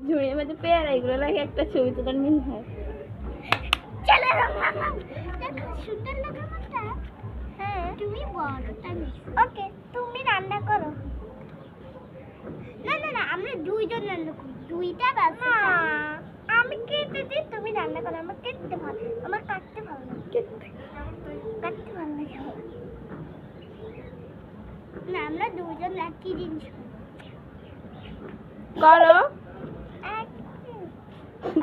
ঝুড়ির মধ্যে পেয়ারা এগুলো লাগে একটা ছবি তোলার মিল হয়। চলো মামা দেখো সুন্দর লাগে আমারটা হ্যাঁ তুমি বড়টা ওকে তুমি রান্না করো। না না না আমরা দুইজন রান্না করি দুইটা বাচ্চা আমি কেটে দিই তুমি রান্না করো। আমার কেটে ভালো আমার কাটতে ভালো লাগে। কাটতে ভালো লাগে আমার। না আমরা দুজন একই জিনিস করি।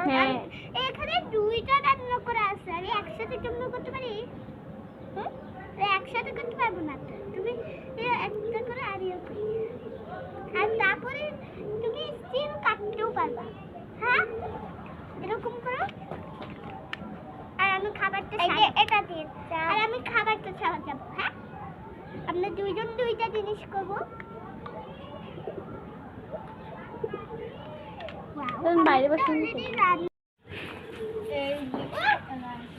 হ্যাঁ। এখানে দুইটা রান্না করে আছে আমি একসাথে রান্না করতে পারি? একসাথে করতে পারব না তুমি একটা করে আর ইয়ে আর তারপরে তুমি স্টিল কাটতেও পারবা। হ্যাঁ? এরকম করো। আর আমি খাবারটা এটা দিয়ে আর আমি খাবারটা ছাড়া যাব হ্যাঁ আমরা দুইজন দুইটা জিনিস করব। বাইরে বসে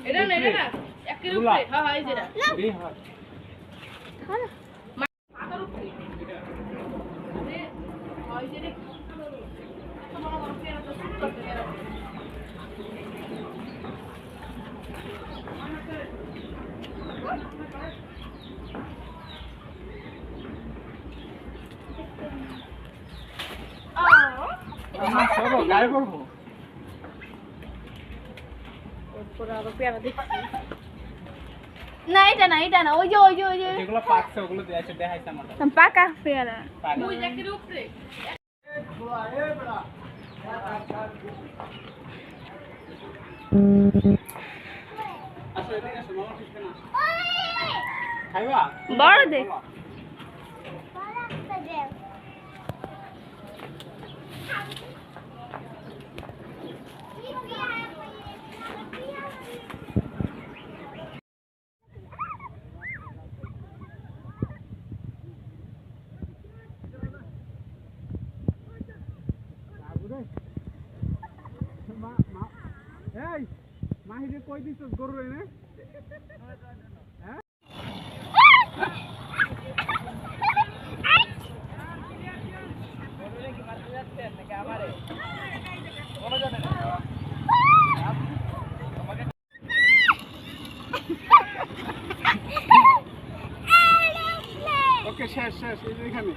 এটা না এটা না। একের উপরে হ্যাঁ হ্যাঁ এই যেটা এই হয় মাথার উপরে মানে হয় যে রে তোমার আমার পেয়ারা তো শুরু করতে গেল আমার সরো গায়ে পড়ব না এটা না এটা না ওই যে ওই যে ওই যে। যেগুলো পাকছে ওগুলো দেখাইছে দেখাইছে আমার পাকা পেয়ারা। ওই উপরে। আসো এদিকে আসো মামা ঠিক না? খাইবা? বড় দে। মাহিরে কই দিছস গরু এনে হ্যাঁ ওকে শেষ শেষ এখানে।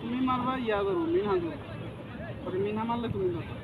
তুমি মারবা ইয়া করব মিনহা পরে মিনহা মারলে তুমি ধরো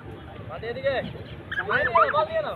সরেন না